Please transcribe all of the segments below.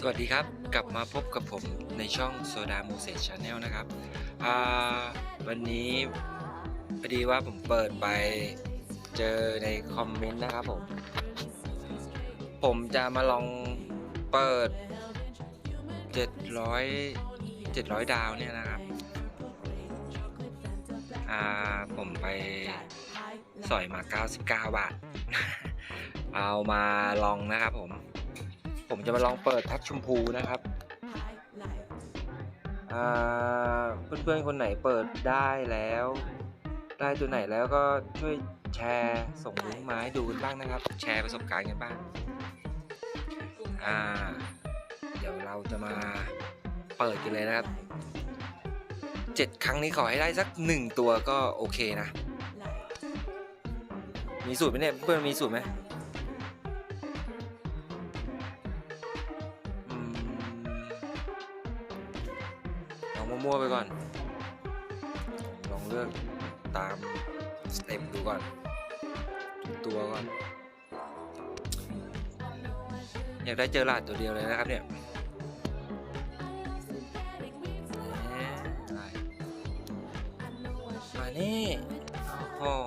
สวัสดีครับ กลับมาพบกับผมในช่องโซดามูเซชาแนลนะครับวันนี้พอดีว่าผมเปิดไปเจอในคอมเมนต์นะครับผม ผมจะมาลองเปิด 700 700 ดาวเนี่ยนะครับผมไปสอยมา 99 บาท เอามาลองนะครับผม ผมจะมาลองเปิดแพ็คชมพูนะครับอ่าเพื่อนๆคนไหนเปิดได้แล้ว ได้ตัวไหนแล้วก็ช่วยแชร์ส่งลิงก์มาให้ดูกันบ้างนะครับ แชร์ประสบการณ์กันบ้างอ่าเดี๋ยวเราจะมาเปิดกันเลยนะครับเจ็ดครั้งนี้ขอให้ได้สักหนึ่งตัวก็โอเคนะ มีสูตรไหมเนี่ยเพื่อนมีสูตรไหม มั่วๆไปก่อน ลองเลือกตามสเต็ปดูก่อน ตัวก่อน อยากได้เจอหลาดตัวเดียวเลยนะครับเนี่ยมอะไรมานี่โอ้โห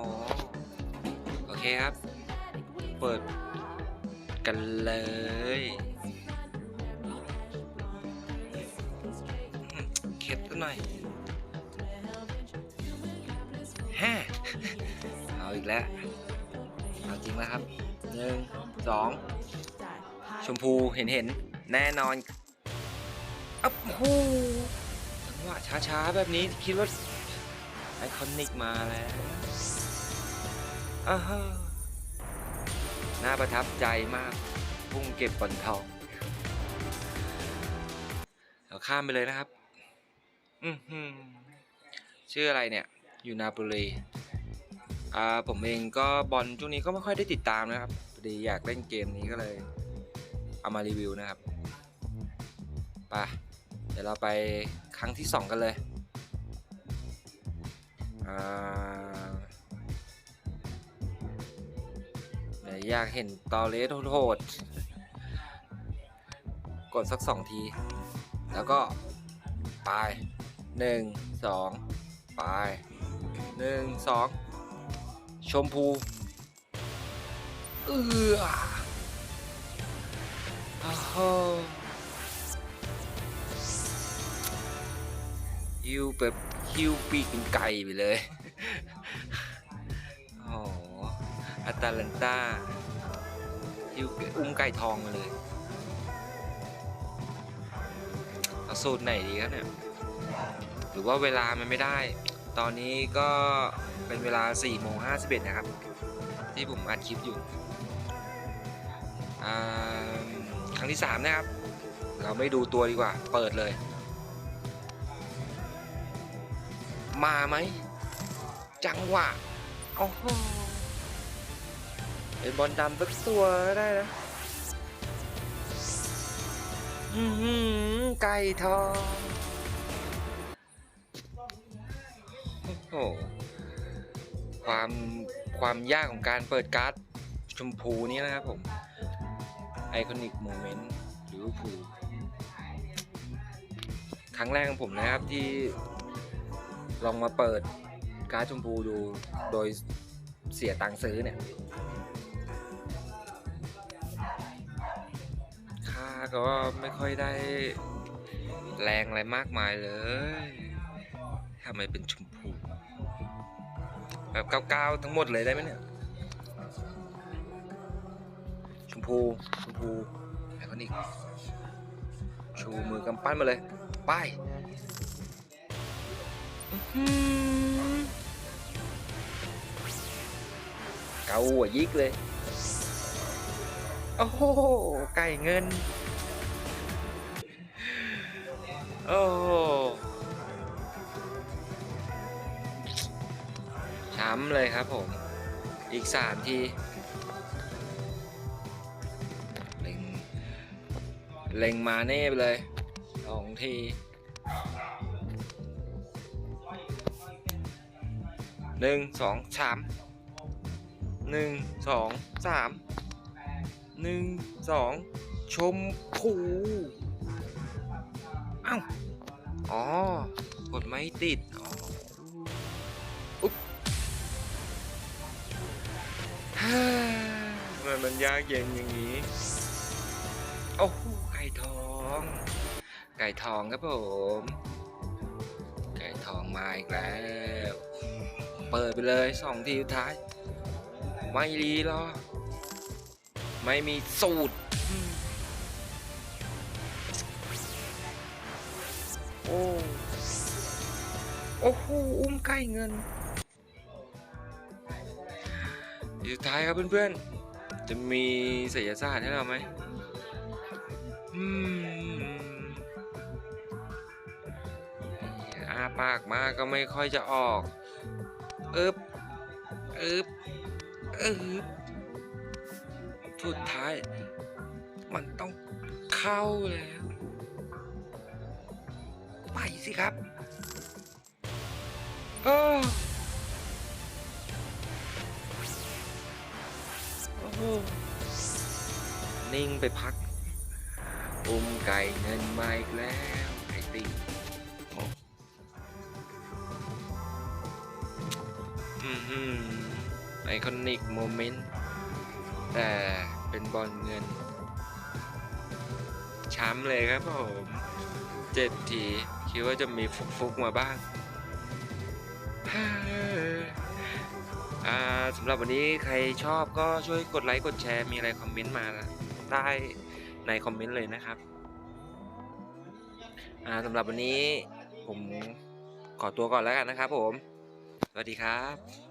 โอเคครับ เปิดกันเลย ข็ดกันหน่อยแฮ่เอาอีกแล้ว เอาจริงแล้วครับหนึ่งสองชมพูเห็นเห็นแน่นอนอ๊บโอ้โหจังหวะช้าๆ แบบนี้คิดว่าไอคอนิกมาแล้วอ้าน่าประทับใจมาก พุ่งเก็บบอลทองเราข้ามไปเลยนะครับ อือหือชื่ออะไรเนี่ย อยู่นาโปลีอ่าผมเองก็บอลช่วงนี้ก็ไม่ค่อยได้ติดตามนะครับพอดีอยากเล่นเกมนี้ก็เลย เอามารีวิวนะครับไปเดี๋ยวเราไปครั้งที่ 2 กันเลยอ่าเดี๋ยวอยากเห็นตอเลสโหดกดสัก2ที แล้วก็ไป หนึ่งสองไปหนึ่งสองชมพูเอือโอ้โหฮิวแบบฮิวปีกเป็นไก่ไปเลยโอ้โหอัตแลนตาฮิวอุ้มไก่ทองมาเลยเอาสูตรไหนดีครับเนี่ย หรือว่าเวลามันไม่ได้ ตอนนี้ก็เป็นเวลา4โมง51นะครับ ที่ผมอัดคลิปอยู่ครั้งที่ 3 นะครับ เราไม่ดูตัวดีกว่า เปิดเลย มาไหม จังหวะโอ้โหเป็นบอลดำสักตัวก็ได้นะอือหือไก่ทอง โอ้โหความความยากของการเปิดการ์ดชมพูนี้นะครับผมไอคอนิกโมเมนต์ลิเวอร์พูลครั้งแรกของผมนะครับที่ลองมาเปิดการ์ดชมพูดูโดยเสียตังค์ซื้อเนี่ย ค่าก็ไม่ค่อยได้แรงอะไรมากมายเลยทำไมเป็นชมพู แบบเก้าๆทั้งหมดเลยได้ไหมเนี่ยชมพูชมพูไอคอนิกชูมือกำปั้นมาเลยไปอื้อหือเกาหัวยิกเลย โอ้โหไก่เงิน โอ้ โหช้ำเลยครับผม อีกสามทีเล็งเล็งมาเน่ไปเลยสองทีหนึ่งสองสามหนึ่งสองสามหนึ่งสองชมพูอ้าวอ๋อกดไม่ติด มันยากเย็นอย่างนี้ โอ้โหไก่ทอง ไก่ทองครับผม ไก่ทองมาอีกแล้ว เปิดไปเลยสองทีสุดท้าย ไม่รีหรอ ไม่มีสูตร โอ้ โอ้โห อุ้มไก่เงินสุดท้ายครับเพื่อนๆ จะมีศิลศาสตร์ให้เราไหมอืมอาปากมากก็ไม่ค่อยจะออกอึบอึบอึบสุดท้าย มันต้องเข้าแล้ว ไปสิครับ เออ นิ่งไปพัก อุ้มไก่เงินมาอีกแล้วไก่ติ่งโอ้อือหือไอคอนิกโมเมนต์แต่เป็นบอลเงิน ช้ำเลยครับผมเจ็ดที คิดว่าจะมีฟุกๆมาบ้างอ่า สำหรับวันนี้ใครชอบก็ช่วยกดไลค์กดแชร์มีอะไรคอมเมนต์มาใต้ในคอมเมนต์เลยนะครับสำหรับวันนี้ผมขอตัวก่อนแล้วกันนะครับผม สวัสดีครับ